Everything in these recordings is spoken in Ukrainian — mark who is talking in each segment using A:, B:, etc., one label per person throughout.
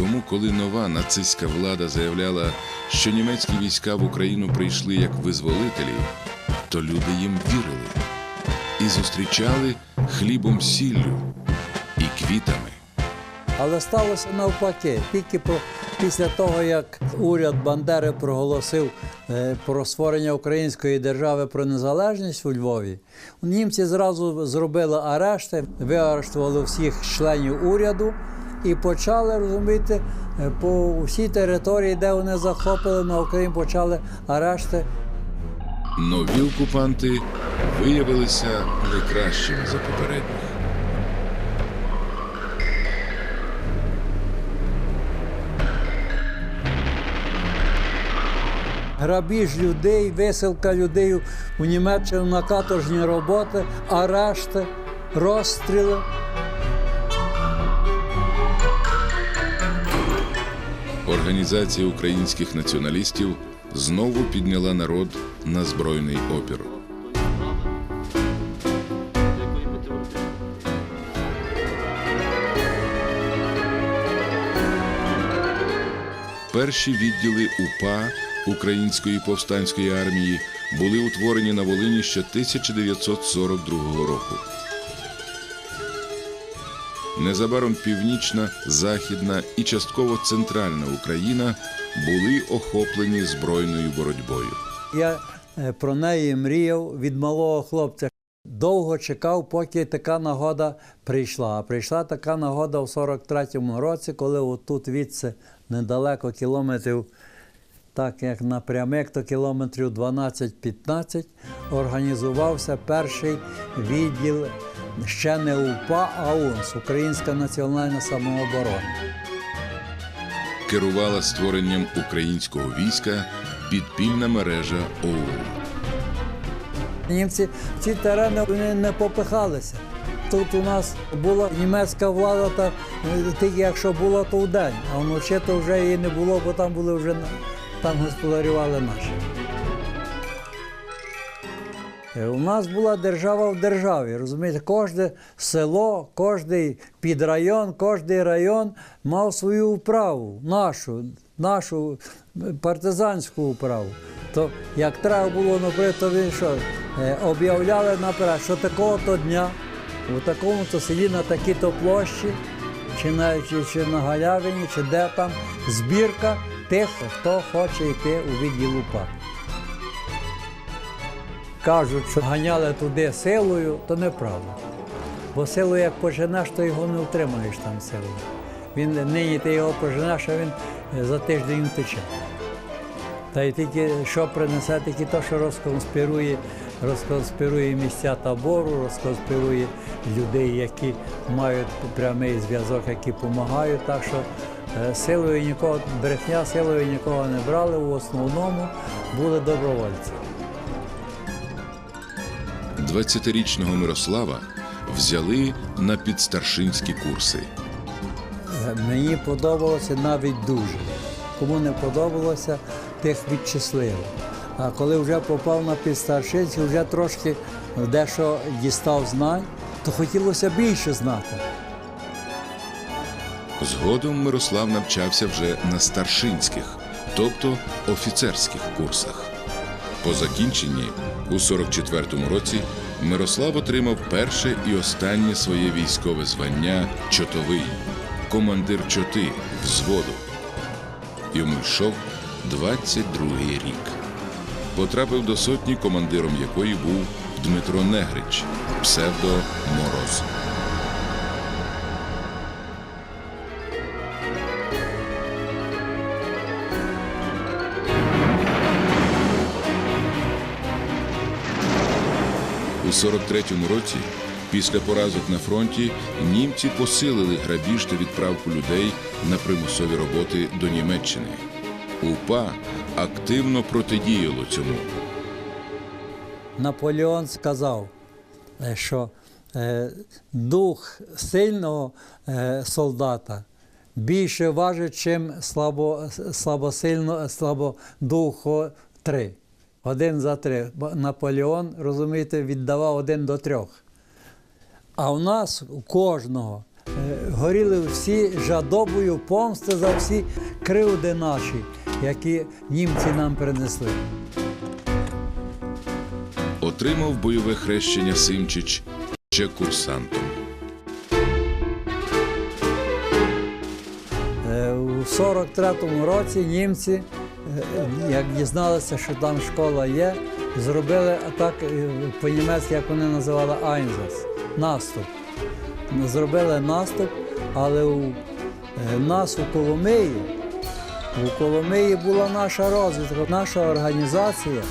A: Тому, коли нова нацистська влада заявляла, що німецькі війська в Україну прийшли як визволителі, то люди їм вірили і зустрічали хлібом сіллю і квітами.
B: Але сталося навпаки. Тільки після того, як уряд Бандери проголосив е, про створення української держави про незалежність у Львові, німці зразу зробили арешти, виарештували всіх членів уряду і почали розумієте, е, по всій території, де вони захопили на Україні, почали арешти.
A: Нові окупанти виявилися не кращими за попередніх.
B: Грабіж людей, висилка людей у Німеччину на каторжні роботи, арешти, розстріли.
A: Організація українських націоналістів знову підняла народ на збройний опір. Перші відділи УПА Української повстанської армії були утворені на Волині ще 1942 року. Незабаром північна, західна і частково центральна Україна були охоплені збройною боротьбою.
B: Я е, про неї мріяв від малого хлопця. Довго чекав, поки така нагода прийшла. А прийшла така нагода в 43-му році, коли отут відси недалеко кілометрів, так як напрямик, то кілометрів 12-15, організувався перший відділ ще не УПА, а УНС Українська національна самооборона.
A: Керувала створенням українського війська підпільна мережа ОУН.
B: Німці в ці терени вони не попихалися. Тут у нас була німецька влада, та е, тільки якщо була, то вдень, а вночі то вже її не було, бо там були вже там господарювали наші. Е, У нас була держава в державі, розумієте, кожне село, кожний підрайон, кожний район мав свою управу, нашу, нашу е, партизанську управу. То як треба було, наприклад, то він що, е, об'являли наперед, що такого-то дня, у такому-то селі на такій-то площі, чи на, чи, чи на галявині, чи де там збірка тих, хто хоче йти у відділ УПА. Кажуть, що ганяли туди силою, то неправда. Бо силою як поженеш, то його не втримаєш там силою. Він нині ти його поженеш, а він е, за тиждень втече. Та й тільки що принесе, тільки те, що розконспірує, розконспірує місця табору, розконспірує людей, які мають прямий зв'язок, які допомагають. Так що силою нікого, брехня силою нікого не брали, в основному були добровольці.
A: 20-річного Мирослава взяли на підстаршинські курси.
B: Е, Мені подобалося навіть дуже. Кому не подобалося, тих відчислили. А коли вже попав на підстаршинці, вже трошки дещо дістав знань, то хотілося більше знати.
A: Згодом Мирослав навчався вже на старшинських, тобто офіцерських курсах. По закінченні у 44-му році Мирослав отримав перше і останнє своє військове звання чотовий, командир чоти взводу. Йому йшов 22-й рік. Потрапив до сотні, командиром якої був Дмитро Негрич, псевдо Мороз. У 43-му році, після поразок на фронті, німці посилили грабіж та відправку людей на примусові роботи до Німеччини. УПА активно протидіяло цьому.
B: Наполеон сказав, е, що е, дух сильного е, солдата більше важить, ніж слабо, слабосильно, слабодухо три. Один за три. Наполеон, розумієте, віддавав один до трьох. А у нас у кожного е, горіли всі жадобою помсти за всі кривди наші, які німці нам принесли.
A: Отримав бойове хрещення Симчич ще курсантом.
B: Е, У 43-му році німці, як дізналися, що там школа є, зробили атак е, по-німецьки, як вони називали Айнзас, наступ. Зробили наступ, але у е, нас у Коломиї, у Коломиї була наша розвідка, наша організація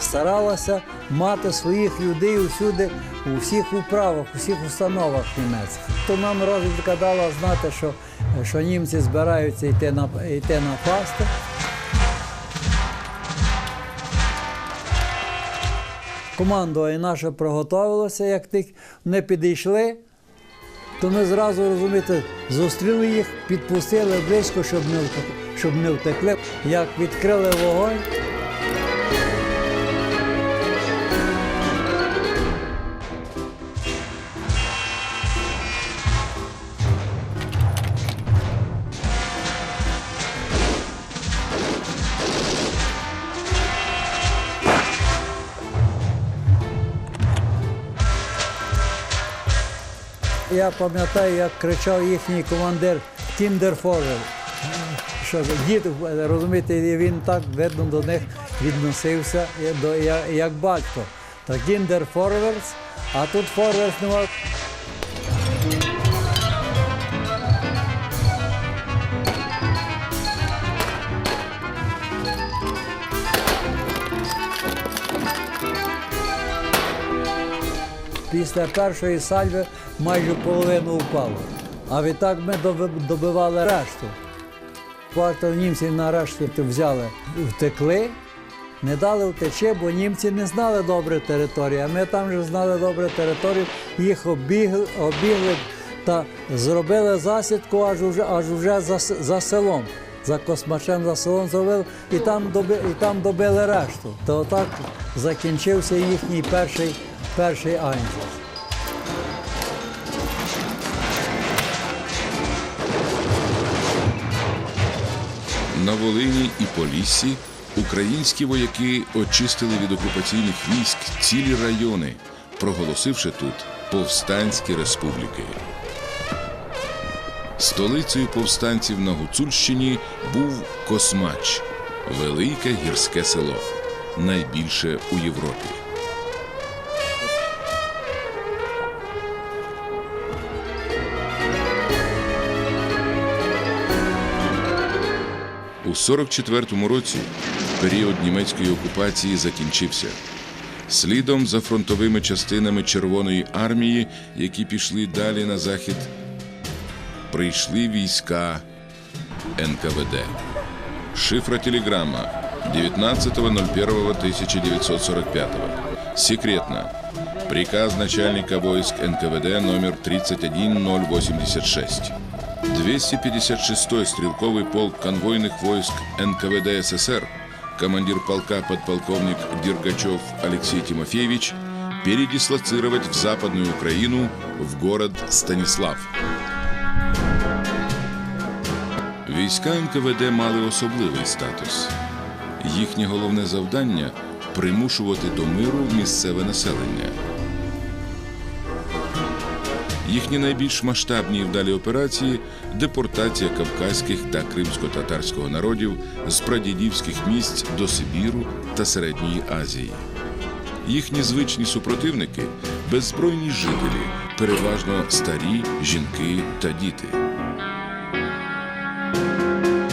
B: старалася мати своїх людей усюди, у всіх управах, у всіх установах німецьких. То нам розвідка дала знати, що, що німці збираються йти на, йти на Командування наше приготувалося, як тих не підійшли, то ми зразу, розумієте, зустріли їх, підпустили близько, щоб не втекли. Як відкрили вогонь, Я пам'ятаю, як кричав їхній командир Кіндерфорер. Що дід, розумієте, він так видно до них відносився як до- як, як батько. То Кіндер Форверс, а тут Форверс нема. Після першої сальви майже половину впало. А відтак ми добивали решту. Багато німців нарешті взяли, втекли, не дали втечі, бо німці не знали добре території. А ми там вже знали добре територію, їх обігли, обігли та зробили засідку аж уже, аж уже за, за селом. За космачем за селом зробили і там, доби, і там добили решту. То отак закінчився їхній перший, перший Айнзас.
A: На Волині і Поліссі українські вояки очистили від окупаційних військ цілі райони, проголосивши тут повстанські республіки. Столицею повстанців на Гуцульщині був Космач, велике гірське село, найбільше у Європі. 44-му році період німецької окупації закінчився. Слідом за фронтовими частинами Червоної армії, які пішли далі на захід, прийшли війська НКВД. Шифра телеграмма 19.01.1945. Секретно. Приказ начальника войск НКВД номер 31086. 256-й стрелковый полк конвойных войск НКВД СССР, командир полка подполковник Дергачев Алексей Тимофеевич, передислоцировать в Западную Украину в город Станислав. Війська НКВД мали особливий статус. Їхнє головне завдання примушувати до миру місцеве населення. Їхні найбільш масштабні і вдалі операції депортація кавказьких та кримсько-татарського народів з прадідівських місць до Сибіру та Середньої Азії. Їхні звичні супротивники беззбройні жителі, переважно старі, жінки та діти.